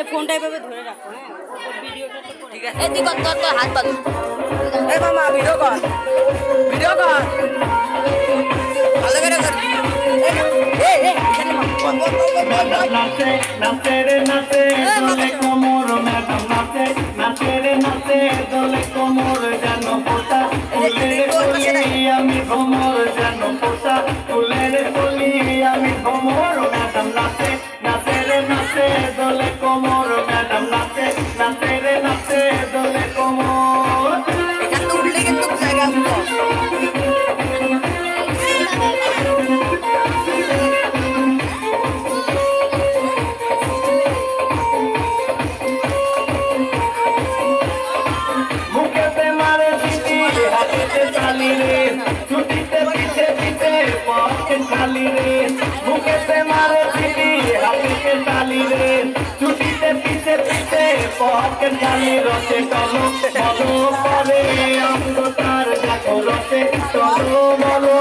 এই ফোনটা এভাবে ধরে রাখো হ্যাঁ ভিডিওটা ঠিক আছে এই তুই তোর তোর হাত বাঁধ এই মামা ভিডিও কর ভিডিও কর ভালো করে কর এই এই এখানে মামা নাচে নাচে রে নাচে দোলে কোমর ম্যাডাম নাচে নাচে রে নাচে দোলে কোমর যেন পোতা ফুলের কলি আমি কোমর যেন পোতা ফুলের কলি আমি কোমর খালি রে, মুখেতে মারে দিদি হাতেতে তালি রে। ছুটিতে পিছে পিছে পথে খালি রসে চলো পরে অঙ্গ তার দেখো রসে চলো বলো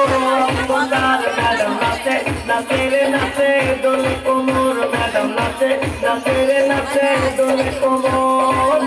তার ম্যাডাম নাচে নাচে রে নাচে, দোলে কোমর, ম্যাডাম নাচে নাচে রে নাচে, দোলে কোমর।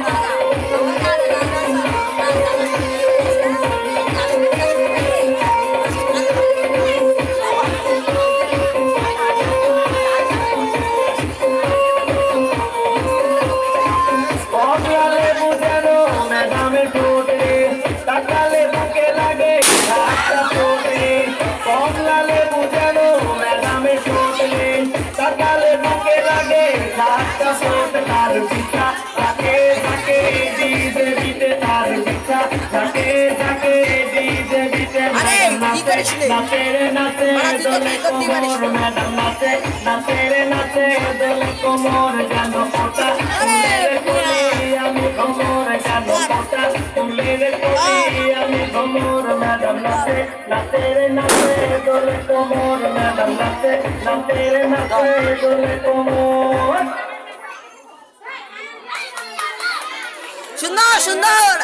রাস্তা ঠোঁট তার পিছা তাকে তাকে দিতে দিতে তার পিছা তাকে তাকে কি করেছিলে? নাচে নাচে তো দোলে কোমর ম্যাডাম নাচে নাচে নাচে দোলে কোমর যেন ফোটা ফুলের কলি আমি কোমর যেন ফোটা ফুলের কলি আমি কোমর ম্যাডাম নাচে নাচে রে নাচে দোলে কোমর ম্যাডাম নাচে নাচে রে নাচে দোলে কোমর সুন্দর সুন্দর।